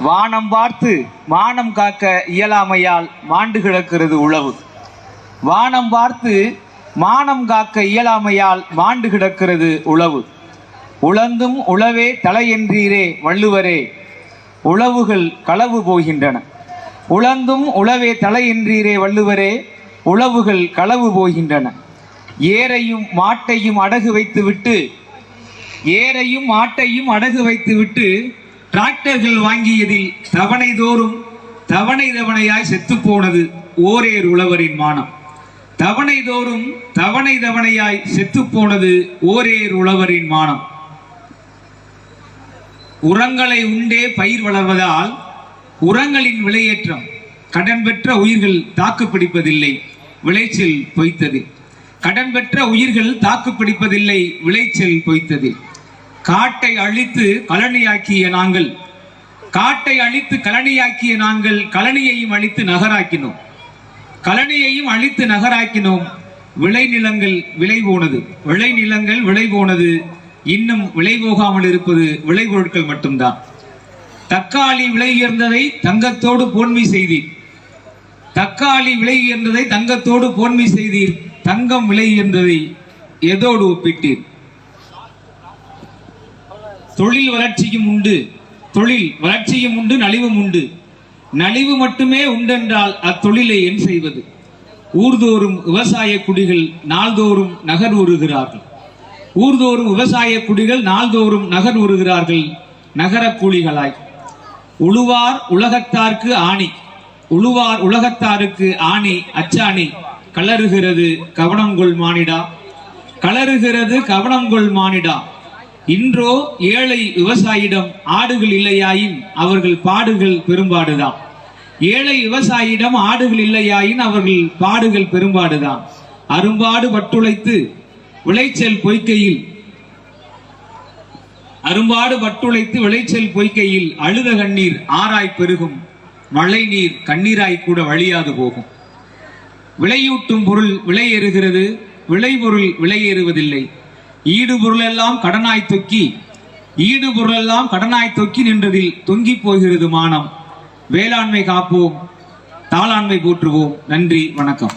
வானம் பார்த்து மானம் காக்க இயலாமையால் மாண்டு கிடக்கிறது உழவு. வானம் பார்த்து மானம் காக்க இயலாமையால் மாண்டு கிடக்கிறது உழவு. உழந்தும் உழவே தலையென்றீரே வள்ளுவரே. உழவுகள் களவு போகின்றன. உழந்தும் உழவே தலையென்றீரே வள்ளுவரே. உழவுகள் களவு போகின்றன. ஏரையும் மாட்டையும் அடகு வைத்துவிட்டு ஏரையும் மாட்டையும் அடகு வைத்துவிட்டு டிராக்டர்கள் வாங்கியதில் தவணை தோறும் தவணை தவணையாய் செத்துப்போனது ஓரேர் உழவரின் மானம். தவணை தோறும் தவணை தவணையாய் செத்துப்போனது ஓரேர் உழவரின் மானம். உரங்களை உண்டே பயிர் வளர்வதால் உரங்களின் விலையேற்றம் கடன் பெற்ற உயிர்கள் தாக்கு பிடிப்பதில்லை விளைச்சல் பொய்த்தது. கடன் பெற்ற உயிர்கள் தாக்கு பிடிப்பதில்லை விளைச்சல் பொய்த்தது. காட்டை அழித்து கழனியாக்கிய நாங்கள் காட்டை அழித்து கழனியாக்கிய நாங்கள் கழனியையும் அழித்து நகராக்கினோம். கழனியையும் அழித்து நகராக்கினோம். விளைநிலங்கள் விலை போனது விளைநிலங்கள் விலை போனது இன்னும் விலை போகாமல் இருப்பது விளைபொருட்கள் மட்டும்தான். தக்காளி விலை உயர்ந்ததை தங்கத்தோடு போன்மை செய்தீர். தக்காளி விலை உயர்ந்ததை தங்கத்தோடு போன்மை செய்தீர். தங்கம் விலை உயர்ந்ததை எதோடு ஒப்பிட்டீர்? தொழில் வளர்ச்சியும் உண்டு. தொழில் வளர்ச்சியும் உண்டு நலிவும் உண்டு. நலிவு மட்டுமே உண்டென்றால் அத்தொழிலை என் செய்வது? ஊர்தோறும் விவசாய குடிகள் நாள்தோறும் நகர் உருகிறார்கள் ஊர்தோறும் விவசாய குடிகள் நாள்தோறும் நகர் உருகிறார்கள் நகர கூலிகளாய். உழுவார் உலகத்தார்க்கு ஆணி. உழுவார் உலகத்தாருக்கு ஆணி அச்சாணி. கலருகிறது கவனங்கொள் மானிடா. கலருகிறது கவனங்கொள் மானிடா. இன்றோ ஏழை விவசாயிடம் ஆடுகள் இல்லையாயின் அவர்கள் பாடுகள் பெரும்பாடுதான். ஏழை விவசாயிடம் ஆடுகள் இல்லையாயின் அவர்கள் பாடுகள் பெரும்பாடுதான். அரும்பாடு பட்டுழைத்து விளைச்சல் பொய்க்கையில் அரும்பாடு பட்டுழைத்து விளைச்சல் பொய்க்கையில் அழுத கண்ணீர் ஆராய் பெருகும் மழை நீர் கண்ணீராய் கூட வழியாது போகும். விளையூட்டும் பொருள் விலையேறுகிறது விளைபொருள் விலையேறுவதில்லை ஏறுவதில்லை. பொருளெல்லாம் கடனாய் தொக்கி ஈடு பொருளெல்லாம் கடனாய் தொக்கி நின்றதில் தொங்கி போகிறது மானம். வேளாண்மை காப்போம் தாளாண்மை போற்றுவோம். நன்றி வணக்கம்.